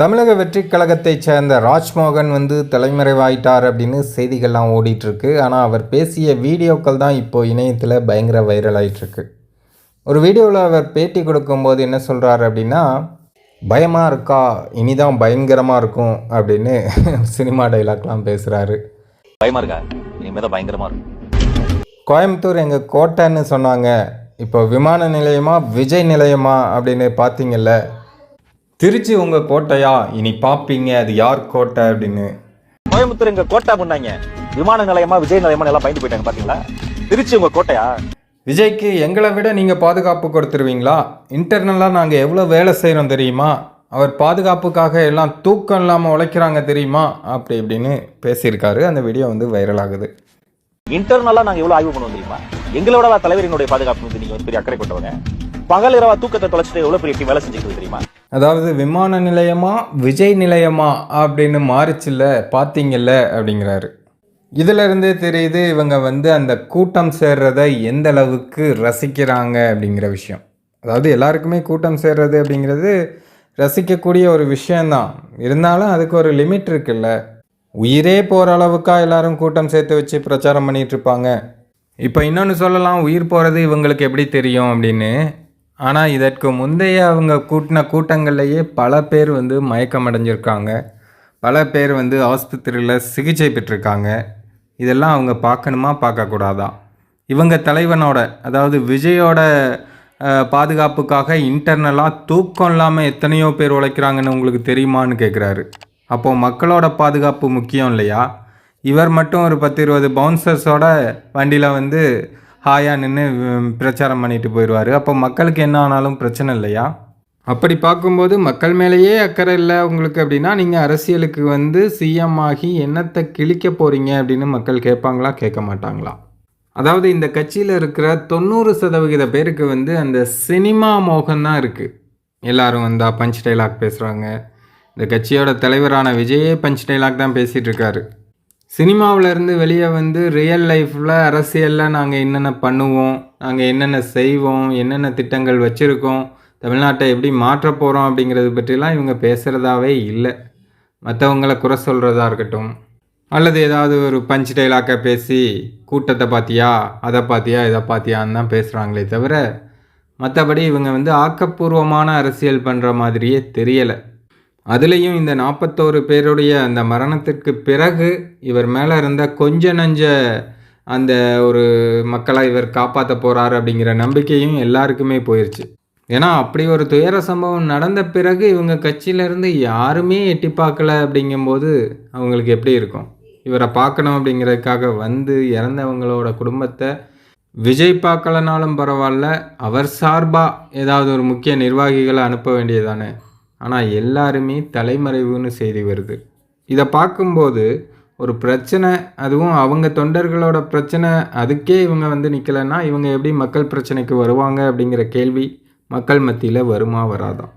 தமிழக வெற்றி கழகத்தைச் சேர்ந்த ராஜ்மோகன் வந்து தலைமறைவாயிட்டார் அப்படின்னு செய்திகள்லாம் ஓடிட்டுருக்கு. ஆனால் அவர் பேசிய வீடியோக்கள் தான் இப்போ இணையத்தில் பயங்கர வைரல் ஆயிட்டிருக்கு. ஒரு வீடியோவில் அவர் பேட்டி கொடுக்கும்போது என்ன சொல்கிறாரு அப்படின்னா பயமாக இருக்கா? இனிதான் பயங்கரமாக இருக்கும் அப்படின்னு சினிமா டைலாக்லாம் பேசுகிறாரு பயமா இருக்கா? இனிமே தான் பயங்கரமா இருக்கும். கோயம்புத்தூர் எங்கள் கோட்டைன்னு சொன்னாங்க. இப்போ விமான நிலையமா விஜய் நிலையமா அப்படின்னு பார்த்தீங்கல்ல திருச்சி உங்கள் கோட்டையா? இனி பார்ப்பீங்க அது யார் கோட்டை அப்படின்னு. கோயம்புத்தூர் எங்க கோட்டை பண்ணாங்க விமான நிலையமா விஜய் நிலையமா எல்லாம் பயந்து போயிட்டாங்க பாத்தீங்களா? திருச்சி உங்க கோட்டையா? விஜய்க்கு எங்களை விட நீங்கள் பாதுகாப்பு கொடுத்துருவீங்களா? இன்டர்னலாக நாங்கள் எவ்வளோ வேலை செய்கிறோம் தெரியுமா? அவர் பாதுகாப்புக்காக எல்லாம் தூக்கம் இல்லாமல் உழைக்கிறாங்க தெரியுமா? அப்படி இப்படின்னு பேசியிருக்காரு. அந்த வீடியோ வந்து வைரல் ஆகுது. இன்டர்னலா நாங்க எவ்வளவு ஆய்வு பண்ணுவோம் தெரியுமா? எங்களோட தலைவரினுடைய பாதுகாப்பு வந்து நீங்க வந்து பெரிய அக்கறை கொண்டவங்க. பகல் இரவா தூக்கத்தை தொலைச்சிட்டு எவ்வளவு பெரிய வேலை செஞ்சுக்கிறது தெரியுமா? அதாவது விமான நிலையமா விஜய் நிலையமா அப்படின்னு மாறிச்சுல்ல பார்த்தீங்கல்ல அப்படிங்கிறாரு. இதிலிருந்தே தெரியுது இவங்க வந்து அந்த கூட்டம் சேர்றதை எந்த அளவுக்கு ரசிக்கிறாங்க அப்படிங்கிற விஷயம். அதாவது எல்லாருக்குமே கூட்டம் சேர்றது அப்படிங்கிறது ரசிக்கக்கூடிய ஒரு விஷயந்தான் இருந்தாலும் அதுக்கு ஒரு லிமிட் இருக்குல்ல. உயிரே போகிற அளவுக்கா எல்லாரும் கூட்டம் சேர்த்து வச்சு பிரச்சாரம் பண்ணிகிட்ருப்பாங்க இப்போ இன்னொன்று சொல்லலாம் உயிர் போகிறது இவங்களுக்கு எப்படி தெரியும் அப்படின்னு. ஆனால் இதற்கு முந்தைய அவங்க கூட்டின கூட்டங்கள்லேயே பல பேர் வந்து மயக்கம் அடைஞ்சிருக்காங்க பல பேர் வந்து ஆஸ்பத்திரியில் சிகிச்சை பெற்றிருக்காங்க. இதெல்லாம் அவங்க பார்க்கணுமா பார்க்கக்கூடாதா? இவங்க தலைவனோட அதாவது விஜயோட பாதுகாப்புக்காக இன்டர்னலாக தூக்கம் இல்லாமல் எத்தனையோ பேர் உழைக்கிறாங்கன்னு உங்களுக்கு தெரியுமான்னு கேட்குறாரு அப்போது மக்களோட பாதுகாப்பு முக்கியம் இல்லையா? இவர் மட்டும் ஒரு பத்து இருபது பவுன்சர்ஸோட வண்டியில் வந்து ஹாயாக நின்று பிரச்சாரம் பண்ணிட்டு போயிடுவார் அப்போ மக்களுக்கு என்ன ஆனாலும் பிரச்சனை இல்லையா? அப்படி பார்க்கும்போது மக்கள் மேலேயே அக்கறை இல்லை உங்களுக்கு அப்படின்னா நீங்கள் அரசியலுக்கு வந்து சிஎம் ஆகி என்னத்தை கிழிக்க போகிறீங்க அப்படின்னு மக்கள் கேட்பாங்களா? கேட்க மாட்டாங்களா? அதாவது இந்த கட்சியில் இருக்கிற தொண்ணூறு சதவிகித பேருக்கு வந்து அந்த சினிமா மோகம் தான் இருக்குது எல்லோரும் வந்தால் பஞ்ச் டைலாக் பேசுகிறாங்க இந்த கட்சியோட தலைவரான விஜயே பஞ்ச் டைலாக் தான் பேசிகிட்டு இருக்காரு. சினிமாவிலேருந்து வெளியே வந்து ரியல் லைஃப்பில் அரசியலில் நாங்கள் என்னென்ன பண்ணுவோம் நாங்கள் என்னென்ன செய்வோம் என்னென்ன திட்டங்கள் வச்சுருக்கோம் தமிழ்நாட்டை எப்படி மாற்ற போகிறோம் அப்படிங்கிறது பற்றிலாம் இவங்க பேசுகிறதாவே இல்லை. மற்றவங்கள குறை சொல்கிறதா இருக்கட்டும். அல்லது ஏதாவது ஒரு பஞ்ச் டைலாக்காக பேசி கூட்டத்தை பார்த்தியா அதை பார்த்தியா இதை பார்த்தியான்னு தான் பேசுகிறாங்களே தவிர மற்றபடி இவங்க வந்து ஆக்கப்பூர்வமான அரசியல் பண்ணுற மாதிரியே தெரியலை. அதுலேயும் இந்த நாற்பத்தோரு பேருடைய அந்த மரணத்திற்கு பிறகு இவர் மேலே இருந்த கொஞ்ச நஞ்ச அந்த ஒரு மக்களை இவர் காப்பாற்ற போகிறாரு அப்படிங்கிற நம்பிக்கையும் எல்லாருக்குமே போயிடுச்சு ஏன்னா அப்படி ஒரு துயர சம்பவம் நடந்த பிறகு இவங்க கட்சியிலேருந்து யாருமே எட்டி பார்க்கல அப்படிங்கும்போது அவங்களுக்கு எப்படி இருக்கும்? இவரை பார்க்கணும் அப்படிங்கிறதுக்காக வந்து இறந்தவங்களோட குடும்பத்தை விஜய் பார்க்கலனாலும் பரவாயில்ல அவர் சார்பாக ஏதாவது ஒரு முக்கிய நிர்வாகிகளை அனுப்ப வேண்டியதானே ஆனால் எல்லாருமே தலைமறைவுன்னு செய்தி வருது. இதை பார்க்கும்போது ஒரு பிரச்சனை அதுவும் அவங்க தொண்டர்களோட பிரச்சனை அதுக்கே இவங்க வந்து நிற்கலைன்னா இவங்க எப்படி மக்கள் பிரச்சனைக்கு வருவாங்க அப்படிங்கிற கேள்வி மக்கள் மத்தியில் வருமா வராதான்